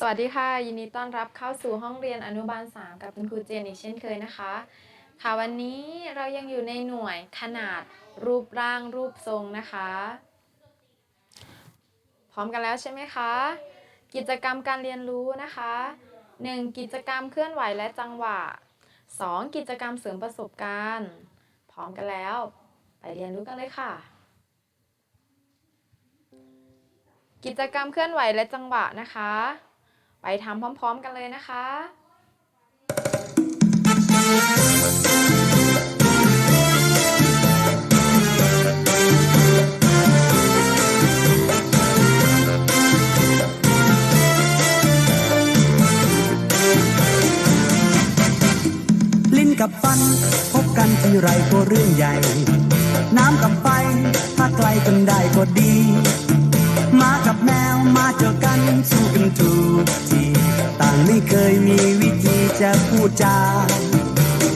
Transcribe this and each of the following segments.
สวัสดีค่ะ ยินดีต้อนรับเข้าสู่ห้องเรียนอนุบาล 3 กับคุณครูเจนอีกเช่นเคยนะคะ ค่ะวันนี้เรายังอยู่ในหน่วยขนาดรูปร่างรูปทรงนะคะ พร้อมกันแล้วใช่ไหมคะ กิจกรรมการเรียนรู้นะคะ 1. กิจกรรมเคลื่อนไหวและจังหวะ 2. กิจกรรมเสริมประสบการณ์ พร้อมกันแล้ว ไปเรียนรู้กันเลยค่ะกิจกรรมเคลื่อนไหวและจังหวะนะคะ ไปทำพร้อม ๆ กันเลยนะคะลิ้นกับฟันพบกันที่ไรก็เรื่องใหญ่ น้ำกับไฟถ้าไกลกันได้ก็ดี แมวมาเจอกันสู้กันทุกทีต่างไม่เคยมีวิธีจะพูดจา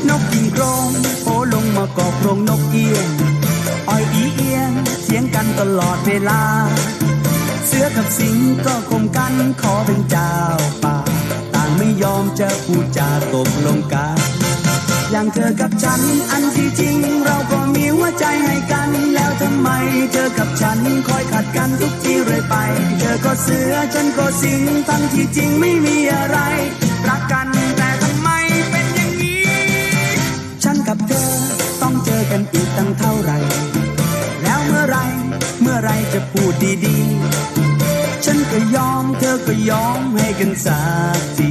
นกกินโครงโผลงมากอกโครงนกเอียงอ้อยอีเอียงเสียงกันตลอดเวลา เสือกับสิงก็คมกันขอเป็นเจ้าป่า ต่างไม่ยอมจะพูดจาตกลงกันอย่างเธอกับฉันอันที่จริง เราก็มีหัวใจให้กัน แล้วทำไมเธอกับฉันคอยขัดกันทุกที ไป เธอก็เสือฉันก็สิงทั้งที่จริงไม่มีอะไร รักกันแต่ทำไมเป็นอย่างนี้ ฉันกับเธอต้องเจอกันอีกตั้งเท่าไหร่ แล้วเมื่อไรเมื่อไรจะพูดดีๆ ฉันก็ยอมเธอก็ยอมให้กันสักที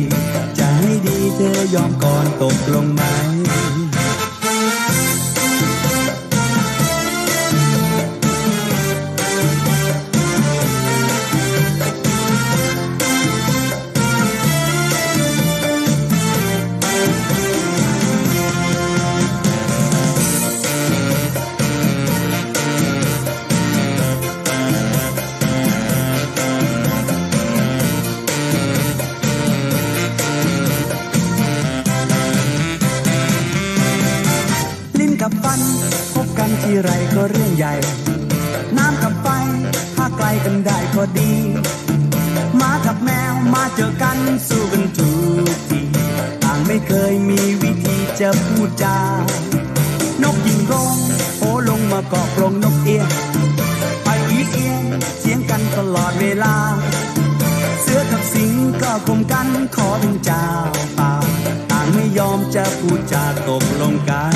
จะให้ดีเธอยอมก่อนตกลงไหม ใหญ่ น้ำกับไฟถ้าไกลกันได้ก็ดีหมากับแมวมาเจอกันสู้กันทุกทีต่างไม่เคยมีวิธีจะพูดจานกยิงร้องโผลงมาเกาะกรงนกเอียงไปอีเอียงเสียงกันตลอดเวลา เสือกับสิงก็คมกันขอเป็นเจ้าป่าต่างไม่ยอมจะพูดจาตกลงกัน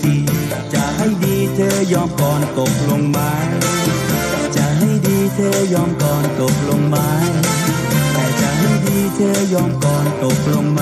ทีจะ ให้ดีเธอยอมก่อนตกลงไหมจะให้ดีเธอยอมก่อนตกลงไหมแต่จะให้ดีเธอยอมก่อนตกลงไหม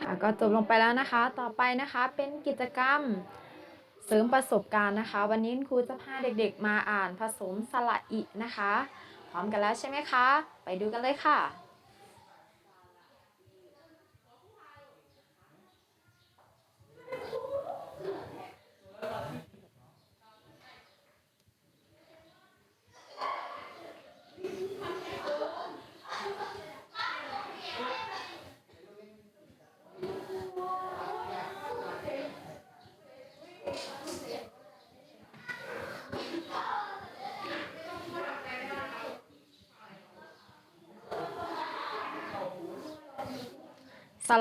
ค่ะก็จบลงไปแล้วนะคะ ต่อไปนะคะเป็นกิจกรรม เสริมประสบการณ์นะคะ วันนี้ครูจะพาเด็กๆมาอ่านผสมสระอินะคะ พร้อมกันแล้วใช่ไหมคะ ไปดูกันเลยค่ะ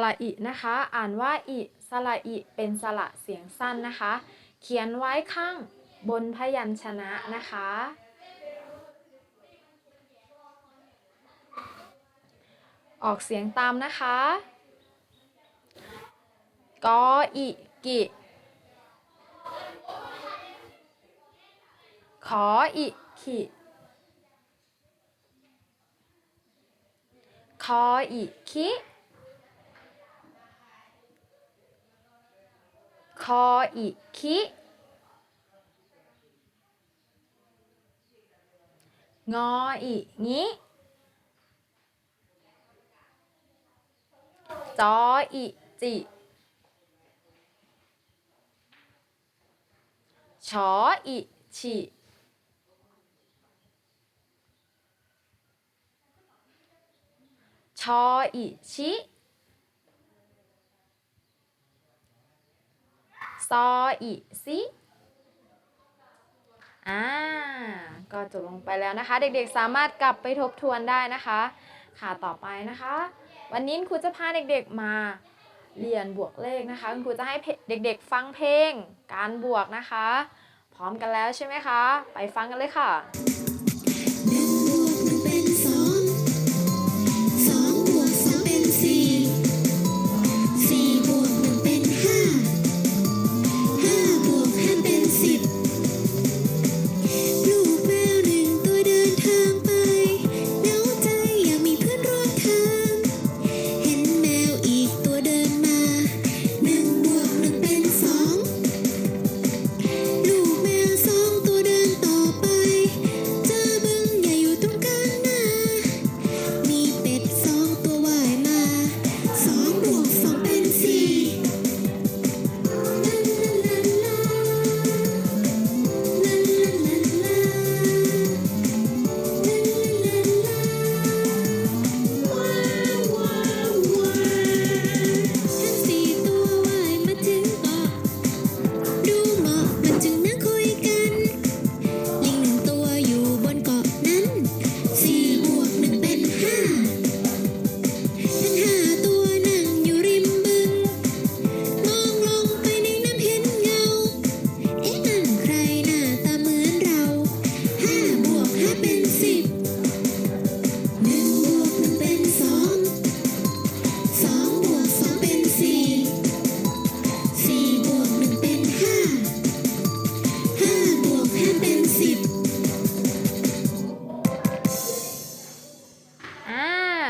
ระอินะคะ อ่านว่าอิสระอิเป็นสระเสียงสั้นนะคะ เขียนไว้ข้างบนพยัญชนะนะคะ ออกเสียงตามนะคะกออิกิขออิขิคออิคิ 거이 기 ngoi nghĩ gió ị dị ซออิซิอ่าก็จบลงไปแล้วนะคะ เด็กๆสามารถกลับไปทบทวนได้นะคะ ค่ะต่อไปนะคะ วันนี้ครูจะพาเด็กๆมาเรียนบวกเลขนะคะคุณครูจะให้เด็กๆฟังเพลงการบวกนะคะ พร้อมกันแล้วใช่ไหมคะ ไปฟังกันเลยค่ะ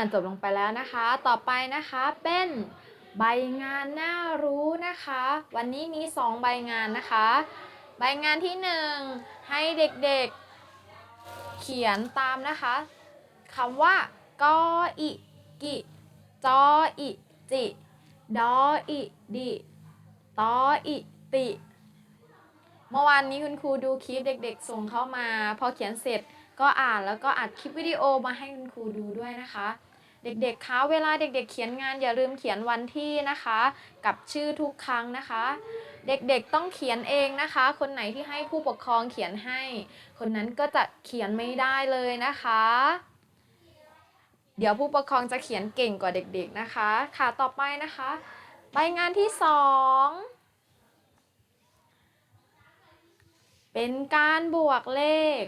าจบลงไปแล้วนะคะ ต่อไปนะคะเป็นใบงานน่ารู้นะคะ วันนี้มี 2 ใบงานนะคะ ใบงานที่ 1 ให้เด็กๆเขียนตามนะคะคำว่ากออิกิจออิจิดออิดิตออิติ เมื่อวานนี้คุณครูดูคลิปเด็ก ๆ ส่งเข้ามา พอเขียนเสร็จก็อ่านแล้วก็อัดคลิปวิดีโอมาให้คุณครูดูด้วยนะคะ เด็กๆคะเวลาเด็กๆ เขียนงานอย่าลืมเขียนวันที่นะคะ กับชื่อทุกครั้งนะคะ เด็กๆต้องเขียนเองนะคะ คนไหนที่ให้ผู้ปกครองเขียนให้ คนนั้นก็จะเขียนไม่ได้เลยนะคะ เดี๋ยวผู้ปกครองจะเขียนเก่งกว่าเด็ก ๆนะคะ ค่ะต่อไปนะคะ ใบงานที่สองเป็นการบวกเลข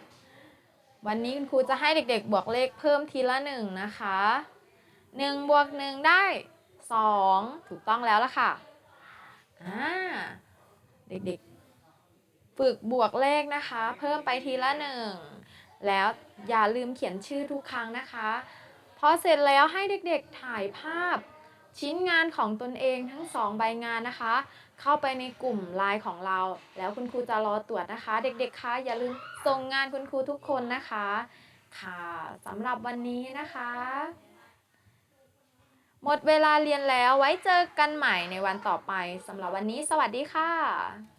วันนี้คุณครูจะให้เด็กๆ บวกเลขเพิ่มทีละหนึ่งนะคะ หนึ่งบวกหนึ่งได้สองถูกต้องแล้วละค่ะอ่าเด็กๆ ฝึกบวกเลขนะคะ เพิ่มไปทีละหนึ่งแล้วอย่าลืมเขียนชื่อทุกครั้งนะคะพอเสร็จแล้วให้เด็กๆถ่ายภาพชิ้นงานของตนเองทั้งสองใบงานนะคะ เข้าไปในกลุ่มไลน์ของเรา แล้วคุณครูจะรอตรวจนะคะ เด็กๆคะอย่าลืมส่งงานคุณครูทุกคนนะคะ ค่ะสำหรับวันนี้นะคะ หมดเวลาเรียนแล้วไว้เจอกันใหม่ในวันต่อไปสำหรับวันนี้สวัสดีค่ะ